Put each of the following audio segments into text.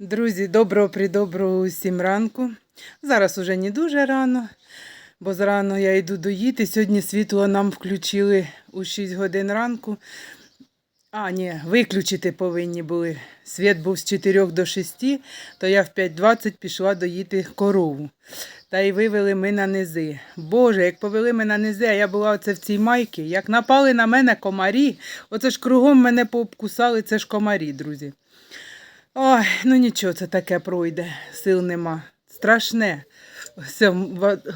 Друзі, доброго придоброго усім ранку. Зараз уже не дуже рано, бо зрано я йду доїти. Сьогодні світло нам включили у 6 годин ранку. А, ні, виключити повинні були. Світ був з 4 до 6, то я в 5.20 пішла доїти корову. Та й вивели ми на низи. Боже, як повели ми на низи, а я була оце в цій майці, як напали на мене комарі, оце ж кругом мене пообкусали, це ж комарі, друзі. Ой, ну нічого, це таке пройде, сил нема. Страшне. Все,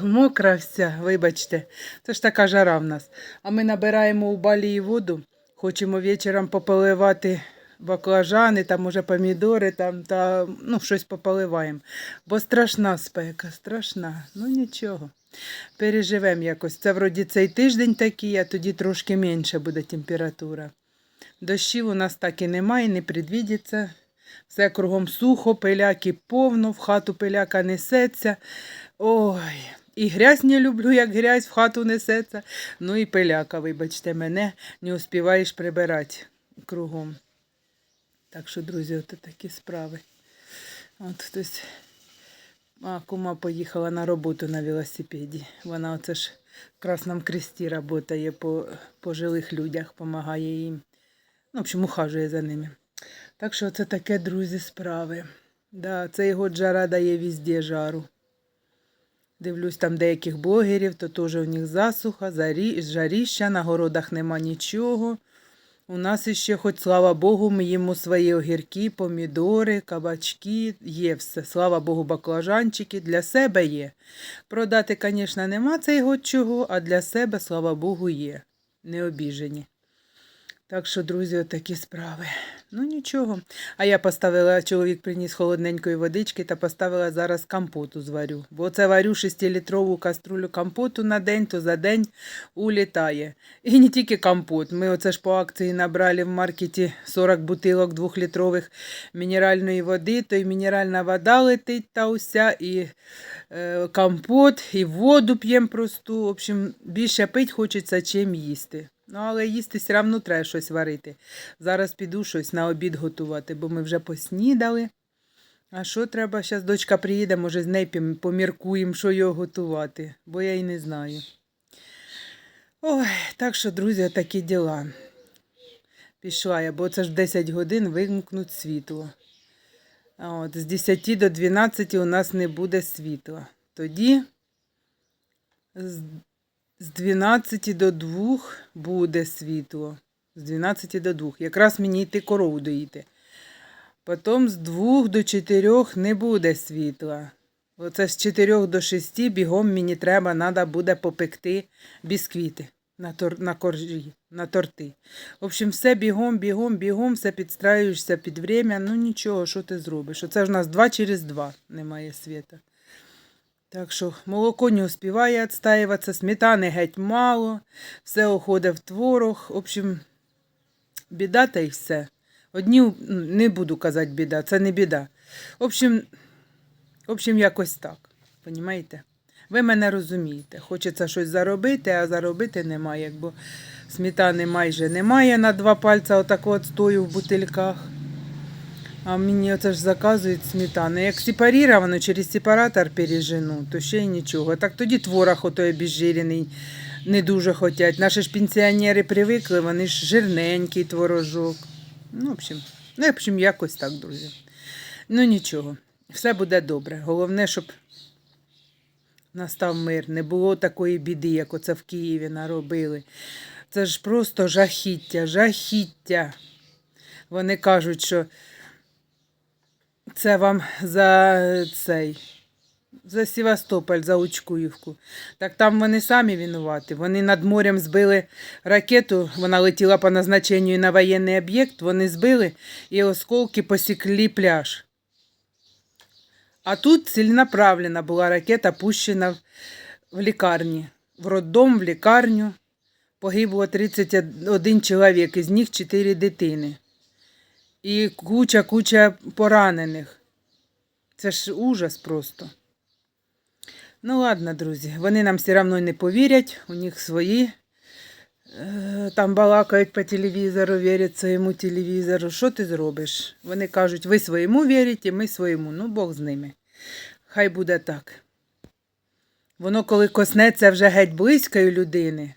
мокра вся, вибачте. Це ж така жара в нас. А ми набираємо у балії воду, хочемо вечором пополивати баклажани, там може помідори, там, та, ну, щось пополиваємо. Бо страшна спека, страшна. Ну нічого. Переживемо якось. Це вроді цей тиждень такий, а тоді трошки менше буде температура. Дощів у нас так і немає, не предвідиться. Все кругом сухо, пиляки повно, в хату пиляка несеться. Ой, і грязь не люблю, як грязь в хату несеться. Ну і пиляка, вибачте, мене не успіваєш прибирати кругом. Так що, друзі, от такі справи. От хтось. А, кума поїхала на роботу на велосипеді. Вона оце ж в Красному Кресті працює по пожилих людях, допомагає їм. Ну, в общем, ухажує за ними. Так що це таке, друзі, справи. Да, цей год жара дає везде жару. Дивлюсь там деяких блогерів, то теж у них засуха, зарі, жаріща, на городах нема нічого. У нас іще, хоч слава Богу, ми їмо свої огірки, помідори, кабачки, є все. Слава Богу, баклажанчики для себе є. Продати, звісно, нема цей год чого, а для себе, слава Богу, є. Не обіжені. Так що, друзі, отакі справи. Ну нічого. А я поставила, чоловік приніс холодненької водички та поставила зараз компоту зварю. Бо це варю 6-літрову каструлю компоту на день, то за день улітає. І не тільки компот. Ми оце ж по акції набрали в маркеті 40 бутилок двохлітрових мінеральної води, то й мінеральна вода летить та уся, і е, компот, і воду п'ємо просту. В общем, більше пить хочеться, чим їсти. Ну, але їсти все одно треба щось варити. Зараз піду щось на обід готувати, бо ми вже поснідали. А що треба? Зараз дочка приїде, може, з нею поміркуємо, що його готувати, бо я й не знаю. Ой, так що, друзі, такі діла. Пішла я, бо це ж в 10 годин вимкнуть світло. От, з 10 до 12 у нас не буде світла. Тоді з з 12 до 2 буде світло. З 12 до 2. Якраз мені йти корову доїти. Потім з 2 до 4 не буде світла. Оце з 4 до 6 бігом мені треба, треба буде попекти бісквіти на, тор, на коржі, на торти. В общем, все бігом, бігом, бігом, все підстраюєшся під время. Ну нічого, що ти зробиш? Оце ж у нас 2 через 2 немає світа. Так що молоко не успіває відстаюватися, сметани геть мало, все уходить в творог. В общем, біда та й все. Одні, не буду казати біда, це не біда. В общем, в общем якось так. Понімаєте? Ви мене розумієте. Хочеться щось заробити, а заробити немає, бо сметани майже немає на два пальця, отак от стою в бутильках. А мені оце ж заказують сметану. Як сепаріровано через сепаратор пережену, то ще й нічого. Так тоді творог отой обезжирений не дуже хотять. Наші ж пенсіонери привикли, вони ж жирненький творожок. Ну, в общем, ну, в общем, якось так, друзі. Ну нічого, все буде добре. Головне, щоб настав мир. Не було такої біди, як оце в Києві наробили. Це ж просто жахіття, жахіття. Вони кажуть, що це вам за цей. За Севастополь, за Учкуївку. Так там вони самі винуваті. Вони над морем збили ракету, вона летіла по назначенню на воєнний об'єкт, вони збили і осколки посікли пляж. А тут ціленаправлена була ракета, пущена в- лікарні. В роддом, в лікарню. Погибло 31 чоловік, із них 4 дитини. І куча-куча поранених. Це ж ужас просто. Ну ладно, друзі, вони нам все одно не повірять, у них свої Е, Там балакають по телевізору, вірять своєму телевізору. Що ти зробиш? Вони кажуть, ви своєму вірите, ми своєму. Ну, Бог з ними. Хай буде так. Воно, коли коснеться вже геть близької людини,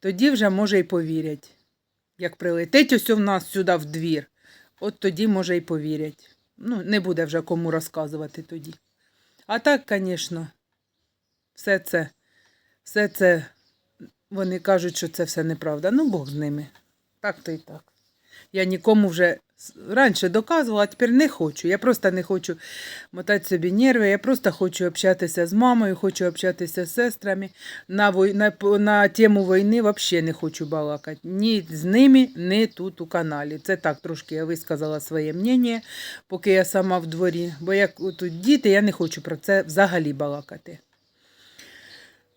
тоді вже може й повірять. Як прилетить ось в нас сюди в двір, от тоді може й повірять. Ну, не буде вже кому розказувати тоді. А так, звісно, все це, все це, вони кажуть, що це все неправда. Ну, Бог з ними. Так то і так. Я нікому вже раніше доказувала, а тепер не хочу. Я просто не хочу мотати собі нерви. Я просто хочу общатися з мамою, хочу общатися з сестрами. На, вой... на... на тему війни взагалі не хочу балакати. Ні з ними, ні тут у каналі. Це так трошки я висказала своє мнення, поки я сама в дворі. Бо як тут діти, я не хочу про це взагалі балакати.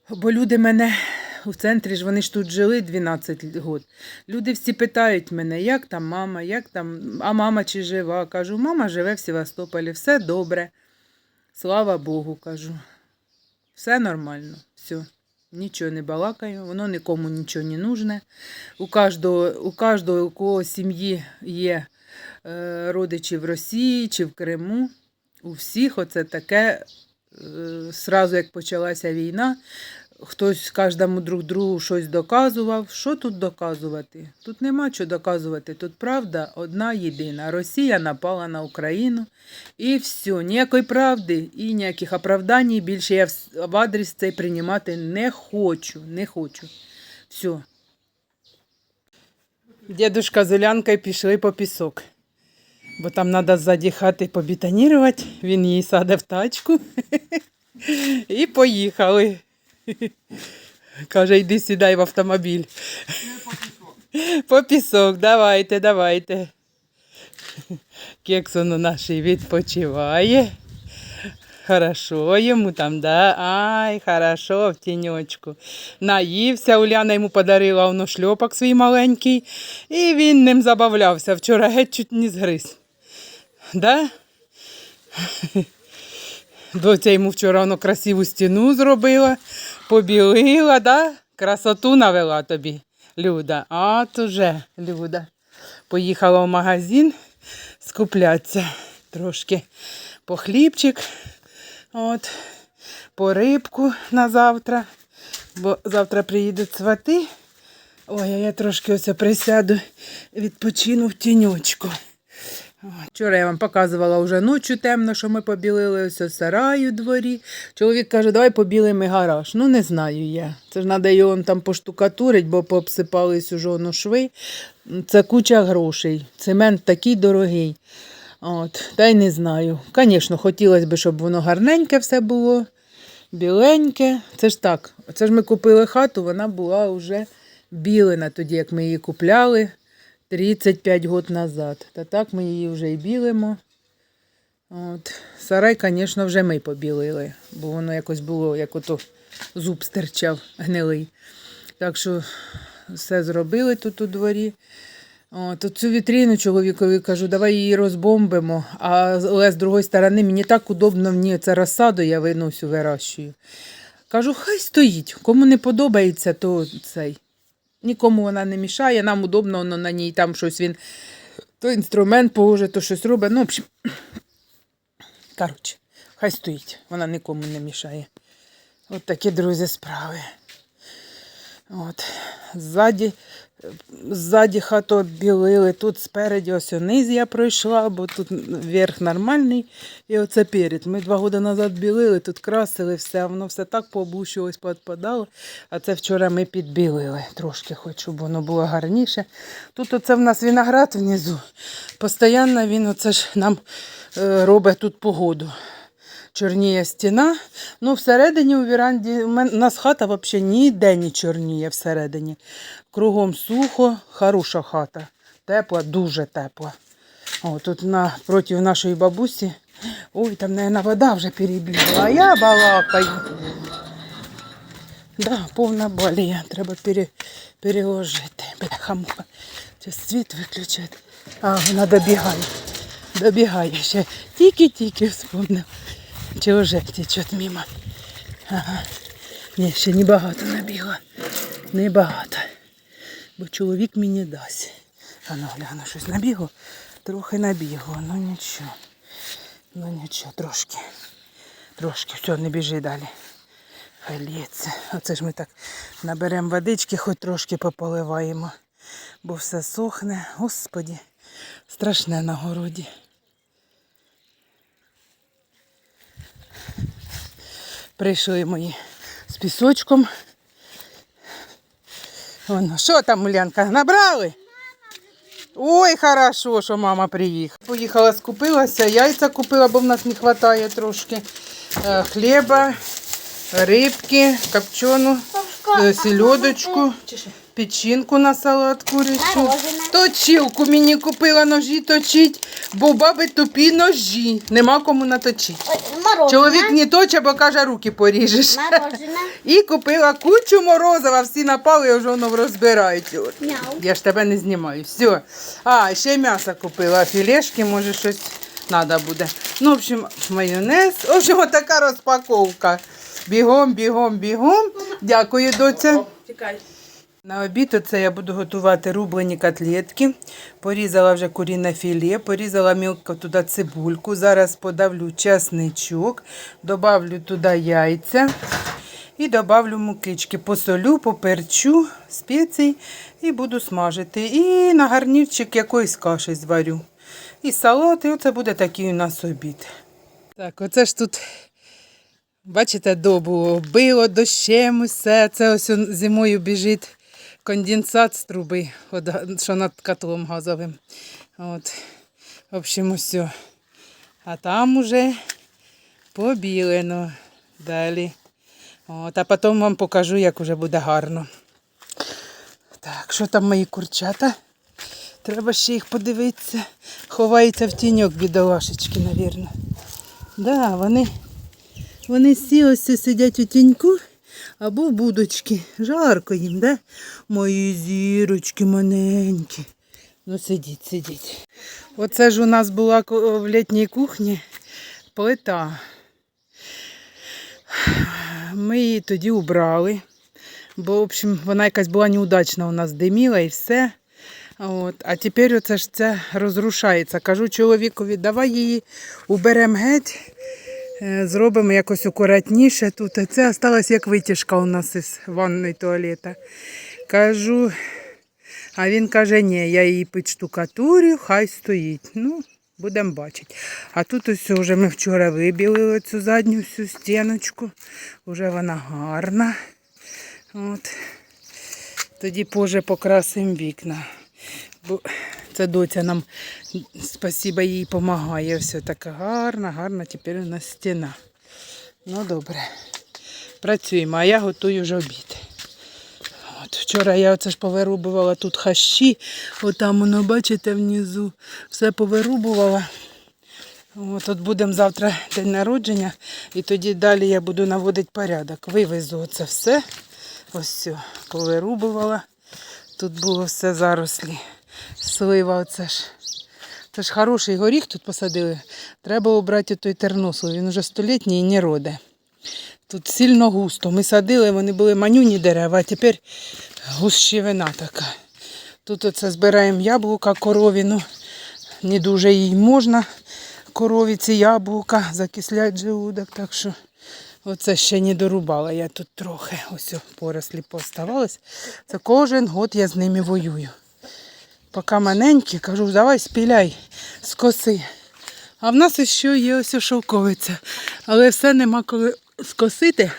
Бо люди мене у центрі ж вони ж тут жили 12 років. Люди всі питають мене, як там мама, як там, а мама чи жива. Кажу, мама живе в Севастополі, все добре. Слава Богу, кажу. Все нормально, все. Нічого не балакаю, воно нікому нічого не нужне. У кожного, у кожного, у кого сім'ї є е, родичі в Росії чи в Криму, у всіх оце таке, е, сразу як почалася війна, хтось кожному друг другу щось доказував. Що тут доказувати? Тут нема що доказувати. Тут правда одна єдина. Росія напала на Україну і все. Ніякої правди і ніяких оправдань більше я в- адрес цей приймати не хочу. Не хочу. Все. Дідушка з Улянкою пішли по пісок. Бо там треба ззаді хати побітонірувати. Він її саде в тачку. І поїхали. Каже, йди сідай в автомобіль. По пісок, давайте, давайте. Кексону наш відпочиває. Хорошо йому там, да? Ай, хорошо, в тіньочку. Наївся, Уляна йому подарила воно шльопок свій маленький, і він ним забавлявся. Вчора геть чуть не згриз. Да? Доця йому вчора воно красиву стіну зробила, побілила, да? красоту навела тобі, Люда. От уже, Люда. Поїхала в магазин скуплятися трошки по хлібчик, от, по рибку на завтра, бо завтра приїдуть свати. Ой, а я трошки ось присяду, відпочину в тіньочку. Вчора я вам показувала вже ночі темно, що ми побілили ось сарай у дворі. Чоловік каже, давай побілимо гараж. Ну, не знаю я. Це ж треба його там поштукатурити, бо пообсипались уже шви. Це куча грошей. Цемент такий дорогий. От, та й не знаю. Звісно, хотілося б, щоб воно гарненьке все було, біленьке. Це ж так. Це ж ми купили хату, вона була вже білена тоді, як ми її купляли. 35 років назад. Та так ми її вже і білимо. От. Сарай, звісно, вже ми побілили, бо воно якось було, як ото зуб стирчав гнилий. Так що все зробили тут у дворі. От, цю вітрину чоловікові кажу, давай її розбомбимо. Але з другої сторони, мені так удобно мені це розсаду, я виносю, вирощую. Кажу, хай стоїть. Кому не подобається, то цей. Нікому вона не мішає, нам удобно, воно на ній там щось він, то інструмент положить, то щось робить. Ну, общем, коротше, хай стоїть, вона нікому не мішає. От такі, друзі, справи. От. Ззаді, ззаді хату оббілили, тут спереді ось низ я пройшла, бо тут верх нормальний. І оце перед. Ми два роки назад білили, тут красили все, воно все так пообущилось, поотпадало. А це вчора ми підбілили трошки, хоч щоб воно було гарніше. Тут оце в нас виноград внизу. Постоянно він оце ж нам е, робить тут погоду. Чорніє стіна. Ну, всередині у віранді у нас хата взагалі ніде не чорніє всередині. Кругом сухо, хороша хата. Тепла, дуже тепла. О, тут напроти нашої бабусі. Ой, там, мабуть, вода вже перебігла, а я балакаю. Да, повна балія. Треба пере, переложити. Бляха-муха. Світ виключати. А, вона добігає. Добігає ще. Тільки-тільки вспомнив. Чи вже тече мимо. Ага. Ні, ще небагато набігла. Небагато. бо чоловік мені дасть. А ну гляну, щось набігло. Трохи набігло, ну нічого. Ну нічого, трошки. Трошки, все, не біжи далі. Хай. Оце ж ми так наберемо водички, хоч трошки пополиваємо, бо все сохне. Господі, страшне на городі. Прийшли мої з пісочком. Воно, що там, Улянка, набрали? Ой, хорошо, що мама приїхала. Поїхала, скупилася, яйця купила, бо в нас не вистачає трошки. Е, Хліба, рибки, копчену, сільодочку, печінку на салат курячу. Точилку мені купила ножі точить, бо у баби тупі ножі. Нема кому наточити. Чоловік не точе, бо каже, руки поріжеш. І купила кучу морозива, всі напали і вже воно розбирають. Я ж тебе не знімаю. Все. А, ще м'ясо купила, філешки, може щось треба буде. Ну, в общем, майонез. В общем, така розпаковка. Бігом, бігом, бігом. Дякую, доця. На обід оце я буду готувати рублені котлетки. Порізала вже куріне філе, порізала мілко туди цибульку. Зараз подавлю чесничок, добавлю туди яйця і добавлю мукички. Посолю, поперчу, спецій і буду смажити. І на гарнірчик якоїсь каші зварю. І салат, і оце буде такий у нас обід. Так, оце ж тут Бачите, добу било дощем усе. Це ось зимою біжить конденсат з труби, що над котлом газовим. От. В общем, все. А там уже побілено далі. От, а потім вам покажу, як уже буде гарно. Так, що там мої курчата? Треба ще їх подивитися. Ховаються в тіньок бідолашечки, мабуть. Да, вони вони всі ось сидять у тіньку або в будочки. Жарко їм, да? Мої зірочки маленькі. Ну сидіть, сидіть. Оце ж у нас була в літній кухні плита. Ми її тоді убрали, бо, в общем, вона якась була неудачна у нас диміла і все. От. А тепер оце ж це розрушається. Кажу чоловікові, давай її уберемо геть. Е, Зробимо якось акуратніше тут. Це осталась як витяжка у нас із ванної туалета. Кажу, а він каже, ні, я її підштукатурю, хай стоїть. Ну, будемо бачити. А тут ось вже ми вчора вибілили цю задню всю стіночку. Уже вона гарна. От. Тоді позже покрасимо вікна. Бо це доця нам, спасіба, їй допомагає. Все така гарна, гарна тепер у нас стіна. Ну добре. Працюємо, а я готую вже обід. От вчора я оце ж повирубувала тут хащі. Отам воно, бачите, внизу. Все повирубувала. От, от будемо завтра день народження, і тоді далі я буду наводити порядок. Вивезу оце все. Ось все, повирубувала. Тут було все зарослі. Слива оце ж. Це ж хороший горіх тут посадили. Треба обрати той терносу. Він вже столітній і не роде. Тут сильно густо. Ми садили, вони були манюні дерева, а тепер гущевина така. Тут оце збираємо яблука коровіну. Не дуже їй можна. Корові ці яблука, закислять желудок, так що оце ще не дорубала я тут трохи. Ось порослі поставались. Це кожен год я з ними воюю. Поки маленькі, кажу, давай спіляй з коси. А в нас ще є ось шовковиця. Але все нема коли скосити.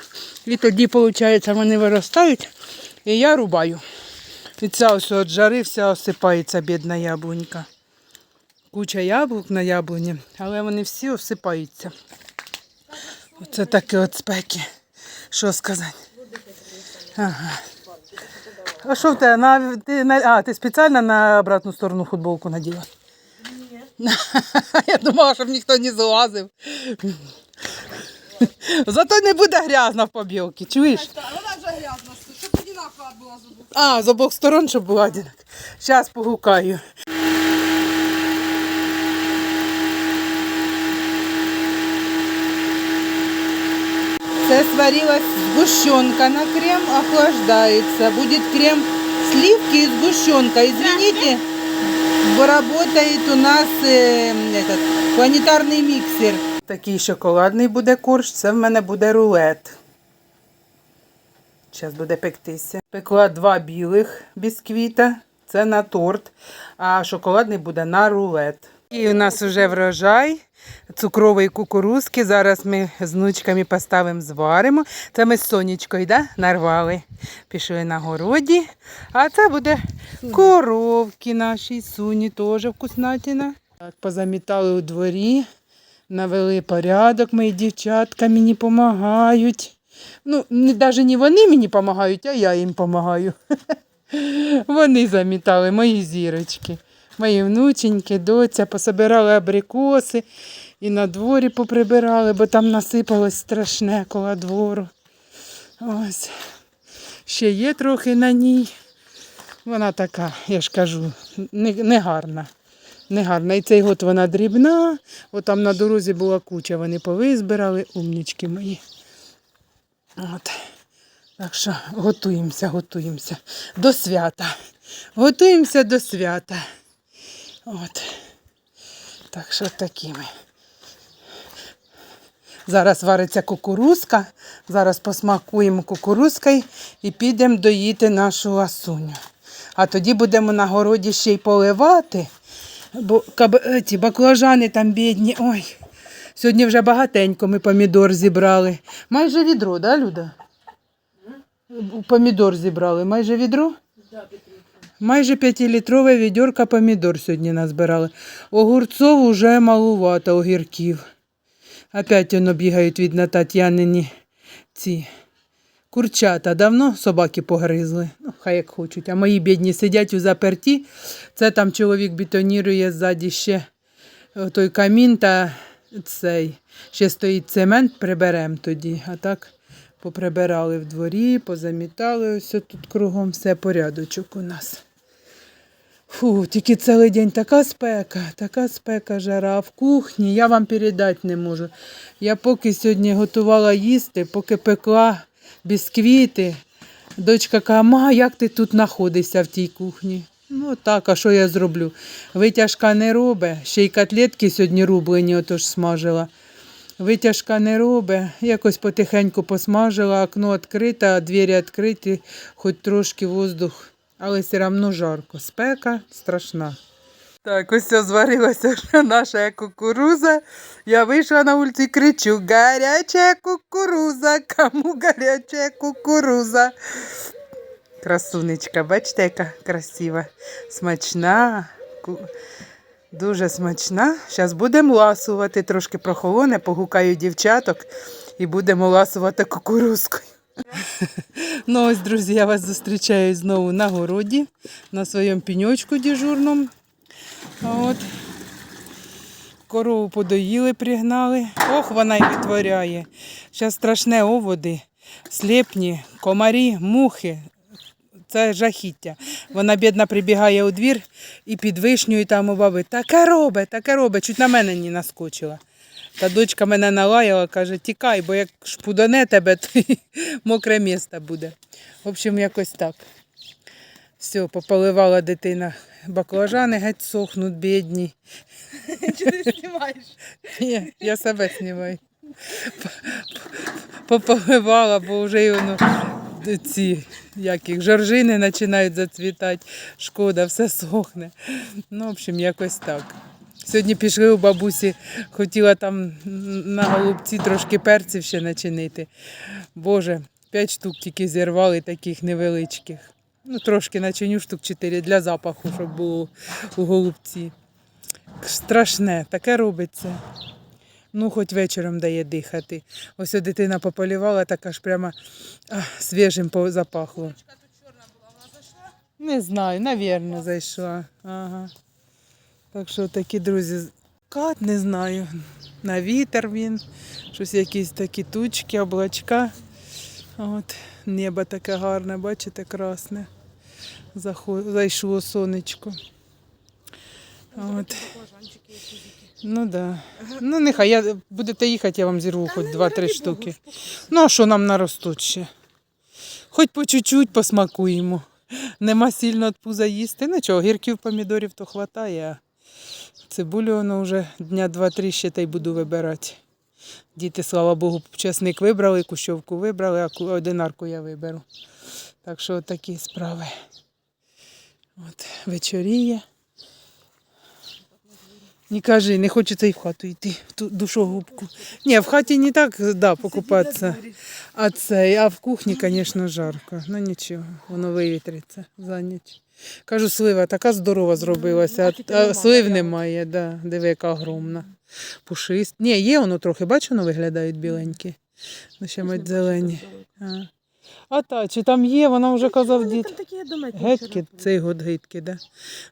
І тоді, виходить, вони виростають. І я рубаю. І ця ось от жари вся осипається, бідна яблунька. Куча яблук на яблуні, але вони всі осипаються. Оце такі от спеки. Що сказати? Ага. А що в тебе? На, ти, на, а, ти спеціально на обратну сторону футболку наділа? Ні. Я думала, щоб ніхто не залазив. Зато не буде грязна в побілці, чуєш? Вона вже грязна, щоб одинакова була з обох. А, з обох сторон, щоб була одинак. Зараз погукаю. Це сварилась сгущенка на крем, охлаждается. Будет крем сливки и сгущенка. Извините, работает у нас е, этот, планетарний міксер. Такий шоколадний буде корж, це в мене буде рулет. Зараз буде пектися. Пекла два білих бісквіта, це на торт, а шоколадний буде на рулет. І у нас вже врожай цукрової кукурузки. Зараз ми з внучками поставимо, зваримо. Це ми з сонечкою да, нарвали. Пішли на городі. А це буде коровки наші, суні теж вкуснятина. Так, позамітали у дворі, навели порядок, мої дівчатка мені допомагають. Ну, навіть не вони мені допомагають, а я їм допомагаю. Вони замітали, мої зірочки. Мої внученьки, доця, пособирали абрикоси і на дворі поприбирали, бо там насипалось страшне коло двору. Ось. Ще є трохи на ній. Вона така, я ж кажу, не, не гарна. І цей год вона дрібна. От там на дорозі була куча, вони повизбирали, умнічки мої. От. Так що готуємося, готуємося до свята. Готуємося до свята. От. Так що такі ми. Зараз вариться кукурузка. Зараз посмакуємо кукурузкою і підемо доїти нашу ласуню. А тоді будемо на городі ще й поливати. Бо ці баклажани там бідні. Ой. Сьогодні вже багатенько ми помідор зібрали. Майже відро, да, Люда? Помідор зібрали. Майже відро? Майже 5-літрове відьорка помідор сьогодні назбирали. Огурцов уже малувато огірків. Опять воно бігають від на Тетянині ці курчата. Давно собаки погризли. Ну, хай як хочуть. А мої бідні сидять у заперті. Це там чоловік бетонірує ззаді ще той камін та цей. Ще стоїть цемент, приберемо тоді. А так поприбирали в дворі, позамітали. Ось тут кругом все порядочок у нас. Фу, тільки цілий день така спека, така спека, жара. В кухні я вам передати не можу. Я поки сьогодні готувала їсти, поки пекла бісквіти. Дочка каже, ма, як ти тут знаходишся в тій кухні? Ну так, а що я зроблю? Витяжка не робить, ще й котлетки сьогодні рублені, отож смажила. Витяжка не робить, якось потихеньку посмажила, окно відкрите, двері відкриті, хоч трошки воздух, але все одно жарко. Спека страшна. Так, ось зварилася вже наша кукуруза. Я вийшла на вулицю і кричу: гаряча кукуруза, кому гаряча кукуруза. Красунечка, бачите, яка красива, смачна. Дуже смачна. Зараз будемо ласувати, трошки прохолоне, погукаю дівчаток і будемо ласувати кукурузкою. Ну ось, друзі, я вас зустрічаю знову на городі, на своєму піньочку дежурному. От. Корову подоїли, пригнали. Ох, вона й витворяє. Зараз страшне оводи, сліпні, комарі, мухи. Це жахіття. Вона бідна прибігає у двір і під вишнею там у баби таке робить, таке робить, чуть на мене не наскочила. Та дочка мене налаяла, каже, тікай, бо як шпудане тебе, то й мокре місце буде. В общем, якось так. Все, пополивала дитина. Баклажани геть сохнуть, бідні. Чи ти знімаєш? Ні, я себе знімаю. Пополивала, бо вже й воно ці як їх, жоржини починають зацвітати. Шкода, все сохне. Ну, в общем, якось так. Сьогодні пішли у бабусі, хотіла там на голубці трошки перців ще начинити. Боже, п'ять штук тільки зірвали таких невеличких. Ну, трошки начиню штук чотири для запаху, щоб було у голубці. Страшне, таке робиться. Ну, хоч вечором дає дихати. Ось дитина пополівала, так аж прямо ах, свіжим запахло. Не знаю, навірно, зайшла. Ага. Так що такі друзі. Кат не знаю. На вітер він. Щось якісь такі тучки, облачка. От, небо таке гарне, бачите, красне. Захо- Зайшло сонечко. От. Ну да. Ну нехай я будете їхати, я вам зірву хоч два-три штуки. Ну а що нам наростуть ще? Хоч по чуть-чуть посмакуємо. Нема сильно від пуза їсти. Нічого, гірків помідорів то хватає, цибулю воно вже дня два-три ще та й буду вибирати. Діти, слава Богу, чесник вибрали, кущовку вибрали, а одинарку я виберу. Так що такі справи. От, вечоріє. Не кажи, не хочеться і в хату йти, в ту душогубку. Ні, в хаті не так, да, покупатися. А це, а в кухні, звісно, жарко. Ну нічого, воно вивітриться за ніч. Кажу, слива така здорова зробилася, а, а слив немає, да. диви, яка огромна. Пушист. Ні, є воно трохи, бачу, воно виглядають біленькі. Ну, ще мать зелені. А. а та, чи там є, вона вже казав дід. Гетьки, цей год гидки, да?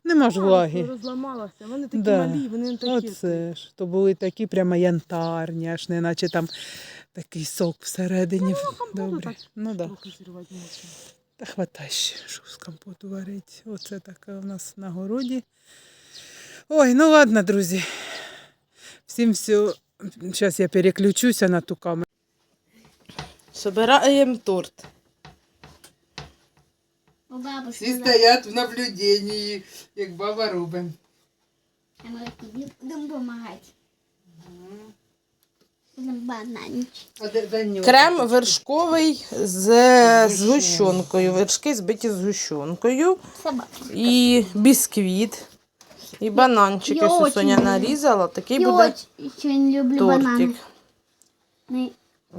Нема ж влаги. Розламалася. Вони такі Да. малі, вони не такі. Оце ж. То були такі прямо янтарні, аж не наче там такий сок всередині. Добре. так Ну да. Трохи зірвати можна. Та хватай ще, що з компоту варить. Оце таке у нас на городі. Ой, ну ладно, друзі. Всім все. Зараз я переключуся на ту камеру. Собираємо торт. У бабушки. Всі стоять в наблюденні, як баба робить. А ми будемо допомагати. Бананчик. Крем вершковий з згущенкою. Вершки збиті з згущенкою. І бісквіт. І бананчики, Я що Соня нарізала. Такий Я буде очень люблю банани. тортик.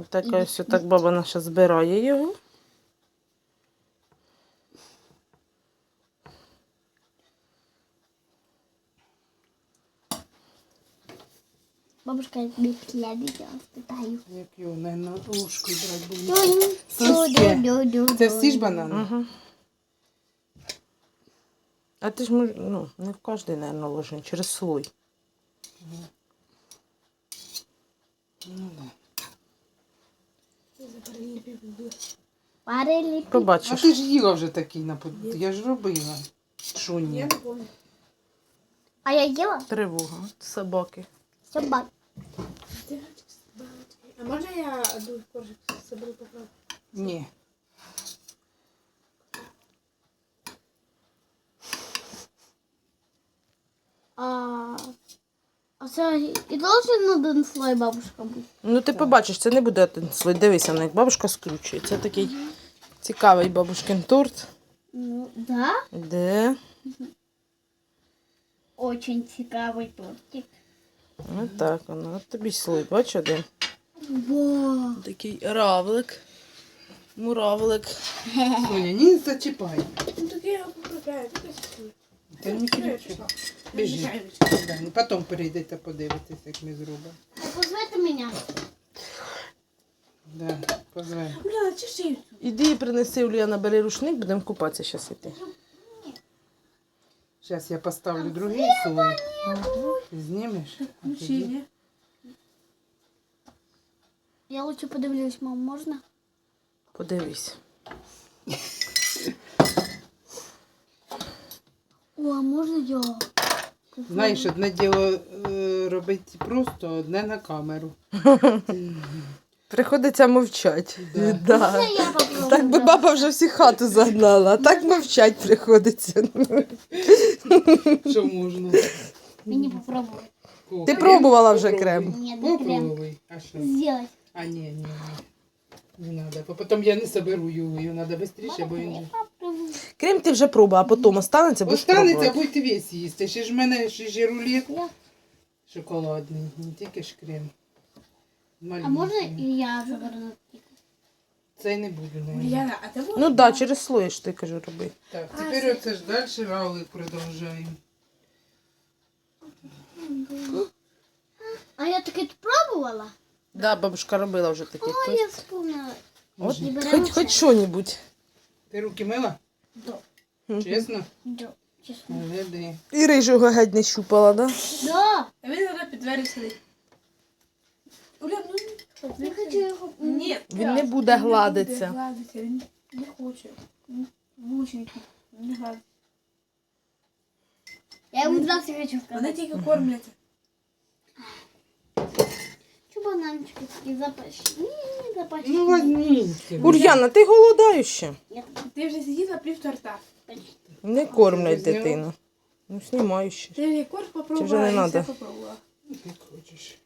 Так ось так баба наша збирає його. Бабушка я спитаю. Як його не на ушку брати. Це всі ж банани? Угу. А ти ж мож- ну, не в кожний, мабуть, ложень, через слой. Ну, да. Пі- А ти ж їла вже такий на под- Я ж робила. Що ні? А я їла Тривога. Собаки. Собак. А можно я одну коржик соберу попробую? Ні. А, а це і должен один слой бабушка бути? Ну ти побачиш, це не буде один слой. Дивися, як бабушка скручує. Це такий цікавий бабушкин торт. Ну, да. Де? Очень цікавий тортик. Ось так воно. От тобі слой, бач один. Вау. Такий равлик. Муравлик. Соня, не зачіпай. Ну так я поправляю, Та не кричи. Біжи. Потім прийдете подивитися, як ми зробимо. Позвайте мене. Да, позвай. Бля, чеши. Іди і принеси Ульяна, бери рушник, будемо купатися зараз іти. Зараз я поставлю другий слой. Знімеш? А тоді- Я лучше подивлюсь, мам, можна? Подивись. О, а можна я? Знаєш, одне діло е, робити просто, одне на камеру. Приходиться мовчать. Да. Да. Можна я? Так би баба вже всі хату загнала, а так мовчать приходиться. Що можна? Мені попробувати. Ти пробувала вже крем? Ні, не крем. Попробуй. А що? Сделать. А ні, ні, ні. Не треба. Потім я не соберу його, його треба швидше, бо він... Попробую. Крем ти вже пробувала, а потім останеться, будеш Останеться, пробувати. будь весь їсти. Ще ж в мене ще ж є рулет Я. шоколадний, не тільки ж крем. А Маленький. можна і я заверну? Це не буду, наверное. А Ну так, да, через слой ж ти кажу роби. Так, тепер оце ж далі раули продовжуємо. А я таки пробувала? Да, бабушка робила вже такий О, я вспомнила. От, беремо хоч, хоч що-небудь. Ти руки мила? Да. Чесно? Да, чесно. Гляди. І рижого геть не щупала, да? Да. А він треба під двері сидить. Уля, ну Не хочу його. ні. Він не буде гладитися. Він не буде гладитися, він не хоче. Мученьки, не гладить. Я йому одразу хочу Вони сказати. тільки кормляться. Вона бананчики такі запашні, запашні. Ну, возьмите. Ульяна, ти голодаю ще? Я Ти вже з'їла пів торта. почти. Не кормлять Ти дитину. Ну, знімаю ще. Ти вже корж попробувала вже не і надо? все попробувала. Як хочеш.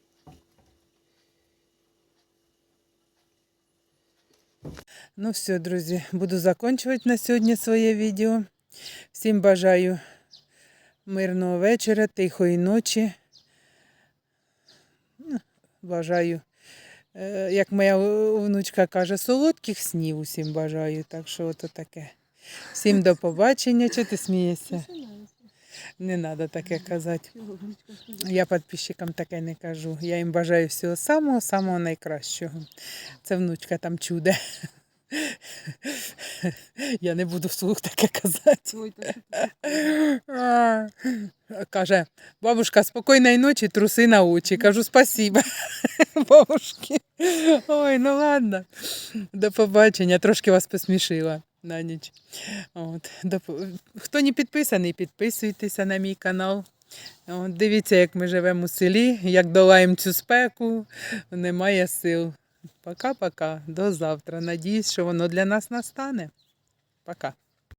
Ну все, друзі, буду закінчувати на сьогодні своє відео. Всім бажаю мирного вечора, тихої ночі. Ну, Бажаю, е, як моя внучка каже, солодких снів усім бажаю. Так що ото таке. Всім до побачення. Чого ти смієшся? Не треба таке казати. Я підписчикам таке не кажу. Я їм бажаю всього самого, самого найкращого. Це внучка там чуде. Я не буду вслух таке казати. Каже, бабушка, спокійної ночі, труси на очі. Кажу, спасибо, бабушки. Ой, ну ладно. До побачення. Трошки вас посмішила на ніч. От, Хто не підписаний, підписуйтеся на мій канал. От, дивіться, як ми живемо у селі, як долаємо цю спеку, немає сил. Пока-пока, до завтра. Надіюсь, що воно для нас настане. Пока.